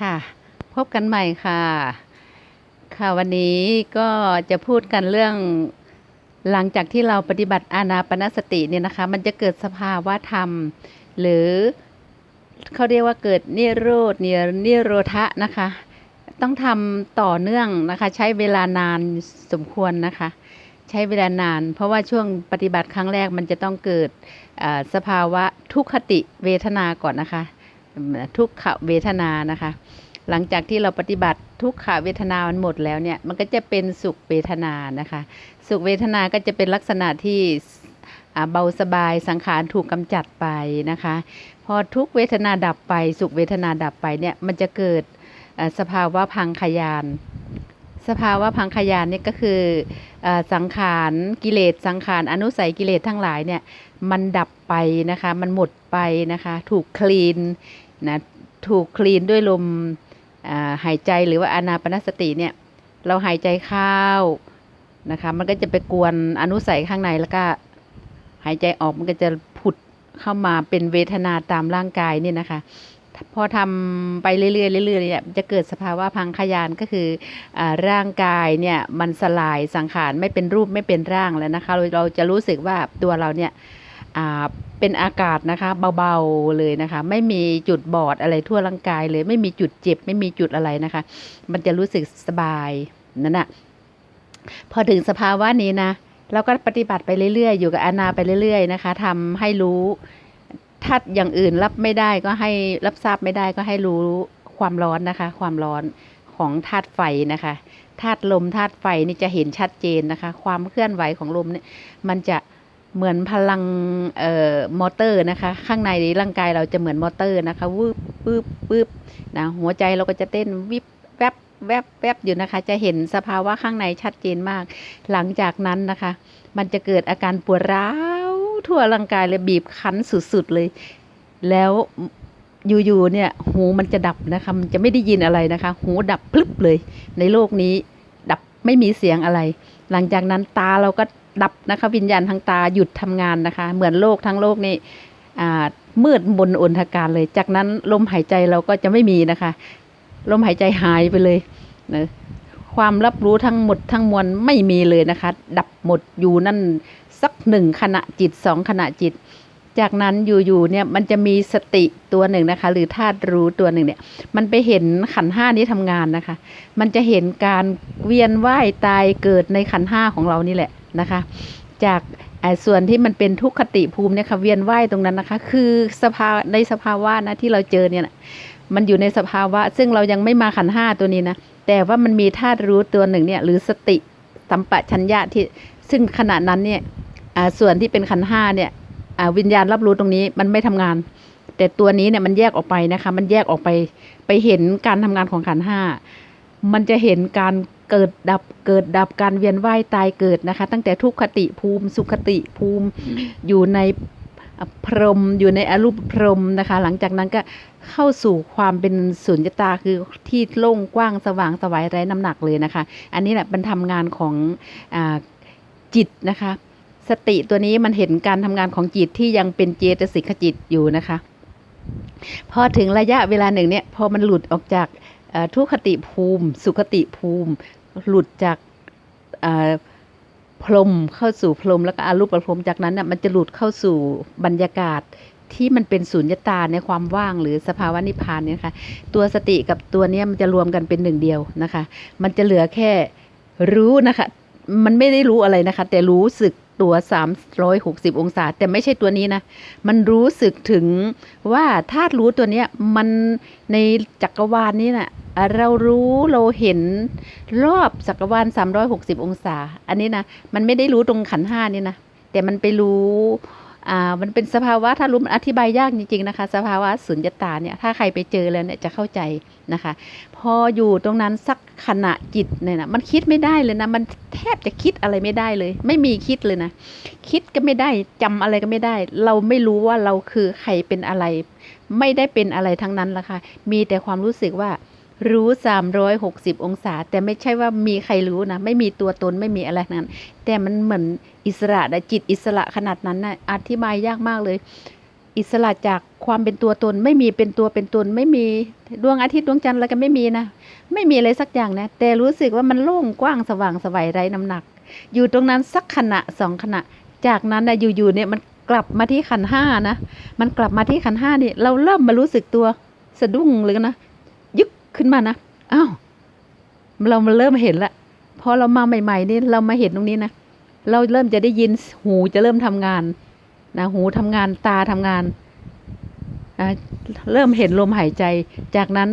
ค่ะ พบกันใหม่ค่ะ ค่ะวันนี้ก็จะพูดกันเรื่อง หลังจากที่เราปฏิบัติอานาปนสติเนี่ยนะคะ มันจะเกิดสภาวะธรรม หรือเขาเรียกว่าเกิดนิโรธนินิโรธะนะคะ ต้องทำต่อเนื่องนะคะ ใช้เวลานานสมควรนะคะ ใช้เวลานาน เพราะว่าช่วงปฏิบัติครั้งแรกมันจะต้องเกิดสภาวะทุกขติเวทนาก่อนนะคะ ทุกขเวทนานะคะ หลังจากที่เราปฏิบัติทุกขเวทนามันหมดแล้วเนี่ยมันก็จะเป็นสุขเวทนานะคะ สุขเวทนาก็จะเป็นลักษณะที่เบาสบายสังขารถูกกำจัดไปนะคะ พอทุกเวทนาดับไป สุขเวทนาดับไปเนี่ยมันจะเกิดสภาวะพังขยานสภาวะพังขยานนี่ก็คืออสังขารกิเลสสังขารอนุสัยกิเลสทั้งหลายเนี่ยมันดับไปนะคะ มันหมดไปนะคะ ถูกคลีน นะถูกคลีนด้วยลมหายใจหรือว่าอานาปนสติเนี่ย เราหายใจเข้านะคะ มันก็จะไปกวนอนุสัยข้างในแล้วก็ หายใจออกมันก็จะผุดเข้ามาเป็นเวทนาตามร่างกายเนี่ยนะคะ พอทำไปเรื่อยๆเรื่อยๆเนี่ยจะเกิดสภาวะพังขยานก็คืออร่างกายเนี่ยมันสลายสังขารไม่เป็นรูปไม่เป็นร่างแล้วนะคะเราจะรู้สึกว่าตัวเราเนี่ย เป็นอากาศนะคะเบาๆเลยนะคะ ไม่มีจุดบอดอะไรทั่วร่างกายเลย ไม่มีจุดเจ็บ ไม่มีจุดอะไรนะคะ มันจะรู้สึกสบายนั่นน่ะพอถึงสภาวะนี้นะเราก็ปฏิบัติไปเรื่อยๆ อยู่กับอานาไปเรื่อยๆ นะคะทำให้รู้ถ้าอย่างอื่นรับไม่ได้ก็ให้รับทราบไม่ได้ก็ให้รู้ความร้อนนะคะ ความร้อนของธาตุไฟนะคะธาตุลมธาตุไฟนี่จะเห็นชัดเจนนะคะ ความเคลื่อนไหวของลมเนี่ยมันจะ เหมือนพลังเอ่อมอเตอร์นะคะ ข้างในร่างกายเราจะเหมือนมอเตอร์นะคะวืบวืบวืบนะหัวใจเราก็จะเต้นวิบแวบแวบแวบอยู่นะคะ จะเห็นสภาวะข้างในชัดเจนมาก หลังจากนั้นนะคะ มันจะเกิดอาการปวดร้าวทั่วร่างกายเลยบีบคั้นสุดๆเลย แล้วอยู่ๆเนี่ยหูมันจะดับนะคะมันจะไม่ได้ยินอะไรนะคะ หูดับพลึบเลย ในโลกนี้ดับไม่มีเสียงอะไร หลังจากนั้นตาเราก็ดับนะคะ วิญญาณทางตาหยุดทำงานนะคะ เหมือนโลกทั้งโลกนี่มืดบนอนทการเลย จากนั้นลมหายใจเราก็จะไม่มีนะคะ ลมหายใจหายไปเลยนะความรับรู้ทั้งหมดทั้งมวลไม่มีเลยนะคะ ดับหมดอยู่นั่นสักหนึ่งขณะจิตสองขณะจิต จากนั้นอยู่ๆเนี่ยมันจะมีสติตัวหนึ่งนะคะ หรือธาตุรู้ตัวหนึ่งเนี่ยมันไปเห็นขันห้านี้ทำงานนะคะ มันจะเห็นการเวียนว่ายตายเกิดในขันห้าของเรานี่แหละ นะคะ จากส่วนที่มันเป็นทุกขติภูมิเนี่ยค่ะเวียนว่ายตรงนั้นนะคะ คือสภาในสภาวะนะที่เราเจอเนี่ยมันอยู่ในสภาวะ ซึ่งเรายังไม่มาขันห้าตัวนี้นะแต่ว่ามันมีธาตุรู้ตัวหนึ่งเนี่ยหรือสติสัมปชัญญะที่ซึ่งขณะนั้นเนี่ยส่วนที่เป็นขันห้าเนี่ยวิญญาณรับรู้ตรงนี้มันไม่ทำงาน แต่ตัวนี้เนี่ยมันแยกออกไปนะคะ มันแยกออกไปไปเห็นการทำงานของขันห้ามันจะเห็นการ เกิดดับเกิดดับการเวียนว่ายตายเกิดนะคะ ตั้งแต่ทุกขติภูมิ สุขติภูมิอยู่ในพรหมอยู่ในอรูปพรหมนะคะ หลังจากนั้นก็เข้าสู่ความเป็นสุญญตาคือที่โล่งกว้างสว่างสวายไร้น้ำหนักเลยนะคะ อันนี้แหละเป็นทำงานของอาจิตนะคะ สติตัวนี้มันเห็นการทำงานของจิตที่ยังเป็นเจตสิกขจิตอยู่นะคะ พอถึงระยะเวลาหนึ่งเนี่ยพอมันหลุดออกจากเอ่อทุกขติภูมิ สุขติภูมิ หลุดจากพรมเข้าสู่พรมแล้วก็อารูปประพรมจากนั้นน่ะมันจะหลุดเข้าสู่บรรยากาศที่มันเป็นสุญญตาในความว่างหรือสภาวะนิพพานเนี่ยค่ะตัวสติกับตัวเนี้ยมันจะรวมกันเป็นหนึ่งเดียวนะคะ มันจะเหลือแค่รู้นะคะ มันไม่ได้รู้อะไรนะคะ แต่รู้สึก ตัว 360 องศา แต่ไม่ใช่ตัวนี้นะ มันรู้สึกถึงว่าธาตุรู้ตัวเนี้ยมันในจักรวาลนี้นะ่ะเรารู้เราเห็นรอบจักรวาล360 องศา อันนี้นะ มันไม่ได้รู้ตรงขันห้านี่นะ แต่มันไปรู้ อ่ามันเป็นสภาวะถ้ารู้มันอธิบายยากจริงๆนะคะ สภาวะสุญญตาเนี่ยถ้าใครไปเจอแล้วเนี่ยจะเข้าใจนะคะ พออยู่ตรงนั้นสักขณะจิตเนี่ยนะมันคิดไม่ได้เลยนะมันแทบจะคิดอะไรไม่ได้เลย ไม่มีคิดเลยนะ คิดก็ไม่ได้จำอะไรก็ไม่ได้ เราไม่รู้ว่าเราคือใครเป็นอะไร ไม่ได้เป็นอะไรทั้งนั้นละค่ะมีแต่ความรู้สึกว่า รู้ 360 องศา แต่ไม่ใช่ว่ามีใครรู้นะ ไม่มีตัวตนไม่มีอะไรนั้น แต่มันเหมือนอิสระนะจิตอิสระขนาดนั้นนะอธิบายยากมากเลย อิสระจากความเป็นตัวตน ไม่มีเป็นตัวเป็นตน ไม่มีดวงอาทิตย์ดวงจันทร์อะไรก็ไม่มีนะ ไม่มีอะไรสักอย่างนะ แต่รู้สึกว่ามันโล่งกว้างสว่างสวัยไร้น้ำหนัก อยู่ตรงนั้นสักขณะสองขณะ จากนั้นนะอยู่ๆเนี่ยมันกลับมาที่ขันห้านะ มันกลับมาที่ขันห้านี่ เราเริ่มมารู้สึกตัวสะดุ้งเลยนะ ขึ้นมานะอ้าวเรามาเริ่มเห็นละพอเรามาใหม่ ๆ นี่เรามาเห็นตรงนี้นะเราเริ่มจะได้ยินหูจะเริ่มทำงานนะหูทำงานตาทำงานเริ่มเห็นลมหายใจ จากนั้น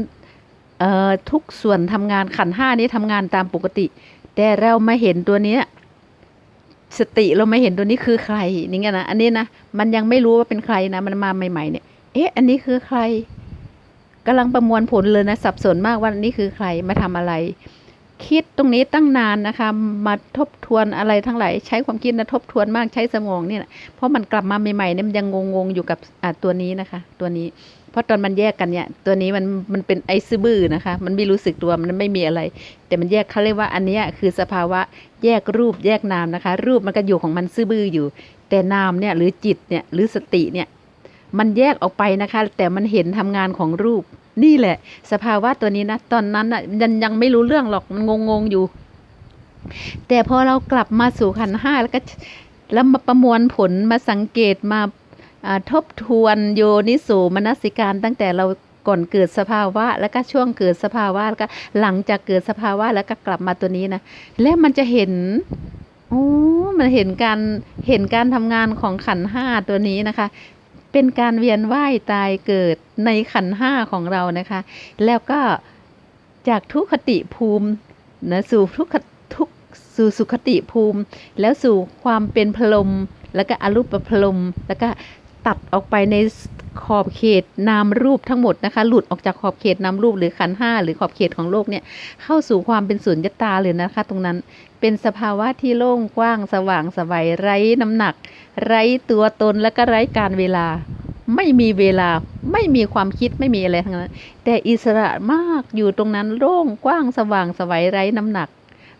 เอ่อทุกส่วนทำงานขันห้านี้ทำงานตามปกติ แต่เรามาเห็นตัวนี้สติเราไม่เห็นตัวนี้คือใครนี่ไงนะอันนี้นะมันยังไม่รู้ว่าเป็นใครนะมันมาใหม่ ๆ เนี่ย เอ๊ะ อันนี้คือใคร กำลังประมวลผลเลยนะสับสนมากว่านนี้คือใครมาทำอะไร คิดตรงนี้ตั้งนานนะคะ มาทบทวนอะไรทั้งหลายใช้ความคิดนะทบทวนมากใช้สมองเนี่ยนะเพราะมันกลับมาใหม่ๆเนี่ยมันยังงงๆอยู่กับอ่าตัวนี้นะคะ ตัวนี้ เพราะตอนมันแยกกันเนี่ยตัวนี้มันมันเป็นไอซ์บื้อนะคะ มันไม่รู้สึกตัวมันไม่มีอะไร แต่มันแยกเขาเรียกว่าอันนี้คือสภาวะแยกรูปแยกนามนะคะ รูปมันก็อยู่ของมันซื่อบื้ออยู่ แต่นามเนี่ยหรือจิตเนี่ยหรือสติเนี่ยมันแยกออกไปนะคะ แต่มันเห็นทำงานของรูป นี่แหละ สภาวะตัวนี้นะ ตอนนั้นอะยังยังไม่รู้เรื่องหรอกมันงงๆอยู่ แต่พอเรากลับมาสู่ขันห้าแล้วก็แล้วมาประมวลผลมาสังเกตมาทบทวนโยนิสูมนสิการตั้งแต่เราก่อนเกิดสภาวะ แล้วก็ช่วงเกิดสภาวะแล้วก็หลังจากเกิดสภาวะแล้วก็กลับมาตัวนี้นะแล้วมันจะเห็นโอ้มันเห็นการเห็นการทำงานของขันห้าตัวนี้นะคะ เป็นการเวียนว่ายตายเกิดในขันห้าของเรานะคะ แล้วก็จากทุกขติภูมินะสู่ทุกขทุกสู่สุขติภูมิ แล้วสู่ความเป็นพลมแล้วก็อรูปพลมแล้วก็ตัดออกไปใน ขอบเขตนามรูปทั้งหมดนะคะ หลุดออกจากขอบเขตนามรูปหรือขันห้าหรือขอบเขตของโลกเนี่ยเข้าสู่ความเป็นสุญญตาเลยนะคะ ตรงนั้นเป็นสภาวะที่โล่งกว้างสว่างสวัยไร้น้ำหนัก ไร้ตัวตนและก็ไร้การเวลา ไม่มีเวลาไม่มีความคิดไม่มีอะไรทั้งนั้น แต่อิสระมากอยู่ตรงนั้นโล่งกว้างสว่างสวัยไร้น้ำหนัก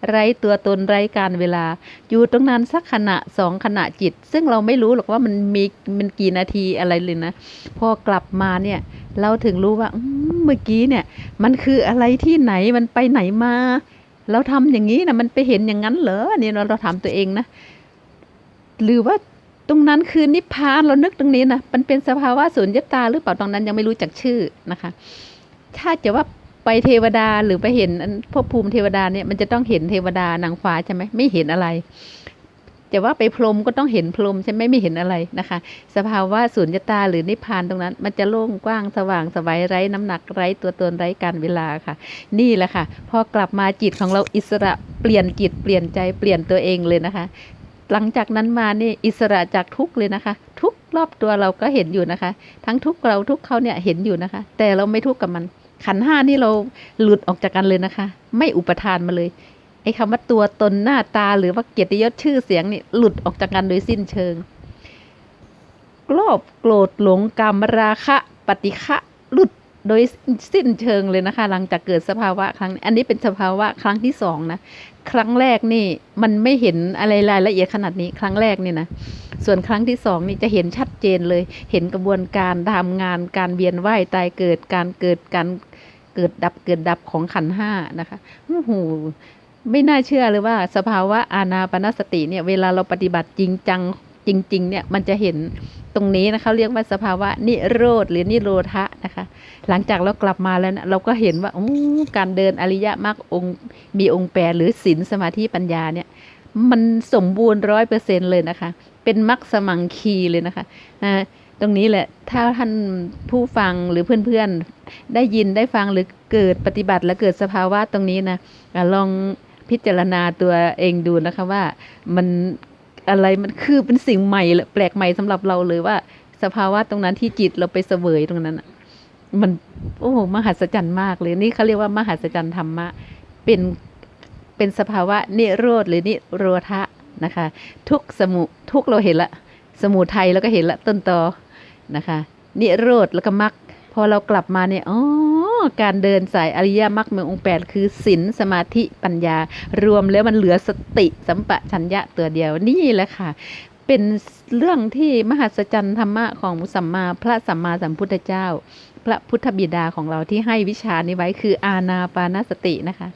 ไร้ตัวตนไร้การเวลา อยู่ตรงนั้นสักขณะสองขณะจิต ซึ่งเราไม่รู้หรอกว่ามันมีมันกี่นาทีอะไรเลยนะ พอกลับมาเนี่ย เราถึงรู้ว่าเมื่อกี้เนี่ย มันคืออะไรที่ไหนมันไปไหนมา เราทำอย่างนี้นะมันไปเห็นอย่างนั้นเหรอเนี่ยเราเราถามตัวเองนะ หรือว่าตรงนั้นคือนิพพานเรานึกตรงนี้นะมันเป็นสภาวะสุญญตาหรือเปล่าตรงนั้นยังไม่รู้จักชื่อนะคะ ถ้าจะว่า ไปเทวดาหรือไปเห็นอันภพภูมิเทวดาเนี่ยมันจะต้องเห็นเทวดานางฟ้าใช่ไหมไม่เห็นอะไรแต่ว่าไปพรมก็ต้องเห็นพรมใช่ไหมไม่เห็นอะไรนะคะ สภาวะสุญญตาหรือนิพพานตรงนั้น มันจะโล่งกว้างสว่างสบายไร้น้ำหนักไร้ตัวตนไร้การเวลาค่ะ นี่แหละค่ะ พอกลับมาจิตของเราอิสระเปลี่ยนจิตเปลี่ยนใจเปลี่ยนตัวเองเลยนะคะ หลังจากนั้นมานี่อิสระจากทุกเลยนะคะ ทุกรอบตัวเราก็เห็นอยู่นะคะ ทั้งทุกเราทุกเขาเนี่ยเห็นอยู่นะคะ แต่เราไม่ทุกข์กับมัน ขันห้านี่เราหลุดออกจากกันเลยนะคะ ไม่อุปทานมาเลยไอ้คำว่าตัวตนหน้าตาหรือว่าเกียรติยศชื่อเสียงนี่หลุดออกจากกันโดยสิ้นเชิงโลภโกรธหลงกรรมราคะปฏิฆะหลุดโดยสิ้นเชิงเลยนะคะ หลังจากเกิดสภาวะครั้งอันนี้เป็นสภาวะครั้งที่สองนะ ครั้งแรกนี่มันไม่เห็นอะไรรายละเอียดขนาดนี้ครั้งแรกนี่นะส่วนครั้งที่สองนี่จะเห็นชัดเจนเลย เห็นกระบวนการทำงานการเวียนว่ายตายเกิดการเกิดการ เกิดดับเกิดดับของขันห้านะคะโอ้โหไม่น่าเชื่อเลยว่า สภาวะอานาปนสติเนี่ยเวลาเราปฏิบัติจริงจังจริงๆเนี่ยมันจะเห็นตรงนี้นะคะเรียกว่าสภาวะนิโรธหรือนิโรธะนะคะ หลังจากเรากลับมาแล้วนะเราก็เห็นว่าอการเดินอริยมรรคองมีองค์แปดหรือศีลสมาธิปัญญาเนี่ยมันสมบูรณ์ร้อยเปอร์เซ็นเลยนะคะ เป็นมรรคสมังคีเลยนะคะอ่า ตรงนี้แหละถ้าท่านผู้ฟังหรือเพื่อนๆ ได้ยินได้ฟังหรือเกิดปฏิบัติและเกิดสภาวะตรงนี้นะลองพิจารณาตัวเองดูนะคะว่ามันอะไรมันคือเป็นสิ่งใหม่และแปลกใหม่สำหรับเราเลยว่าสภาวะตรงนั้นที่จิตเราไปเสวยตรงนั้นมันโอ้มหัศจรรย์มากเลยนี่เขาเรียกว่ามหัศจรรย์ธรรมะเป็นเป็นสภาวะนิโรธหรือนิโรธะนะคะ ทุกสมุทุกเราเห็นละ สมุทัยแล้วก็เห็นละต้นตอ นะคะ นิโรธแล้วก็มรรคพอเรากลับมาเนี่ยอ๋อการเดินสายอริยมรรคเมืององค์แปดคือศีลสมาธิปัญญารวมแล้วมันเหลือสติสัมปชัญญะตัวเดียวนี่แหละค่ะ เป็นเรื่องที่มหัศจรรย์ธรรมะของสัมมาพระสัมมาสัมพุทธเจ้า พระพุทธบิดาของเราที่ให้วิชานี้ไว้คืออาณาปานสตินะคะ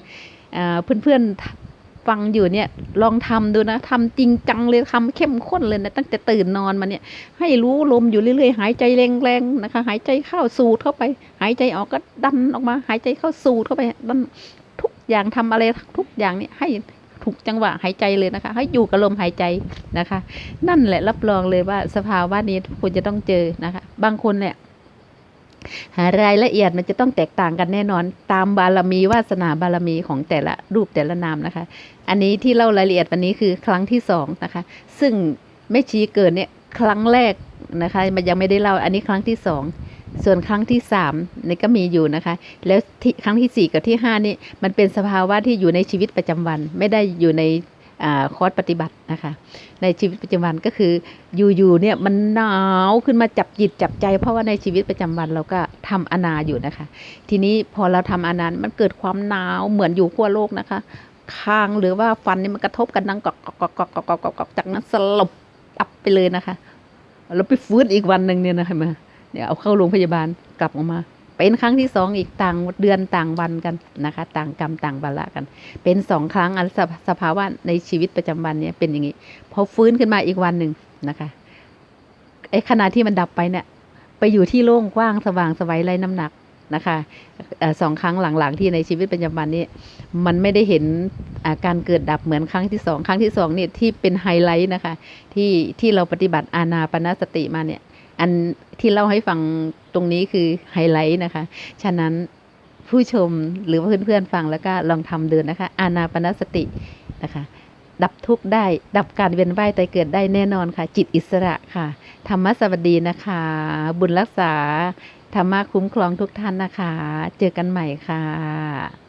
อ่าเพื่อนๆ ฟังอยู่เนี่ยลองทำดูนะทำจริงจังเลยทำเข้มข้นเลยนะตั้งแต่ตื่นนอนมาเนี่ย ให้รู้ลมอยู่เรื่อยๆ หายใจแรงๆนะคะ หายใจเข้าสูดเข้าไป หายใจออกก็ดันออกมา หายใจเข้าสูดเข้าไปดันทุกอย่างทำอะไรทุกอย่างเนี่ยให้ถูกจังหวะหายใจเลยนะคะ ให้อยู่กับลมหายใจนะคะ นั่นแหละรับรองเลยว่าสภาวะนี้คุณจะต้องเจอนะคะ บางคนเนี่ย รายละเอียดมันจะต้องแตกต่างกันแน่นอน ตามบารมีวาสนาบารมีของแต่ละรูปแต่ละนามนะคะ อันนี้ที่เล่ารายละเอียดวันนี้คือครั้งที่สองนะคะ ซึ่งแม่ชี้เกิดเนี่ยครั้งแรกนะคะมันยังไม่ได้เล่าอันนี้ครั้งที่สองส่วนครั้งที่สามนี่ก็มีอยู่นะคะ แล้วที่ครั้งที่สี่กับที่ห้านี่มันเป็นสภาวะที่อยู่ในชีวิตประจำวัน ไม่ได้อยู่ใน คอร์สปฏิบัตินะคะ ในชีวิตประจำวันก็คืออยู่ๆเนี่ยมันหนาวขึ้นมาจับจิตจับใจ เพราะว่าในชีวิตประจำวันเราก็ทำอนาอยู่นะคะ ทีนี้พอเราทำอนานมันเกิดความหนาวเหมือนอยู่ขั้วโลกนะคะคางหรือว่าฟันนี่มันกระทบกันดังกอกกอกกอกกอกกอกกอกกอกจากนั้นสลบอับไปเลยนะคะแล้วไปฟื้นอีกวันหนึ่งเนี่ยนะคะมาเนี่ยเอาเข้าโรงพยาบาลกลับออกมา เป็นครั้งที่สองอีกต่างเดือนต่างวันกันนะคะ ต่างกรรมต่างบาละกัน เป็นสองครั้งอันสภสภาวะในชีวิตประจำวันเนี่ยเป็นอย่างนี้พอฟื้นขึ้นมาอีกวันหนึ่งนะคะไอ้ขณะที่มันดับไปเนี่ยไปอยู่ที่โล่งกว้างสว่างสวัยไร้น้ำหนักนะคะสองครั้งหลังๆที่ในชีวิตประจำวันนี้ มันไม่ได้เห็นอาการเกิดดับเหมือนครั้งที่สองครั้งที่สองเนี่ยที่เป็นไฮไลท์นะคะที่ที่เราปฏิบัติอานาปนสติมาเนี่ย อันที่เล่าให้ฟังตรงนี้คือไฮไลท์นะคะ ฉะนั้นผู้ชมหรือว่าเพื่อนๆฟังแล้วก็ลองทำเดินนะคะ อานาปนสตินะคะ ดับทุกข์ได้ ดับการเวียนว่ายตายเกิดได้แน่นอนค่ะ จิตอิสระค่ะ ธรรมสวัสดีนะคะ บุญรักษาธรรมะคุ้มครองทุกท่านนะคะ เจอกันใหม่ค่ะ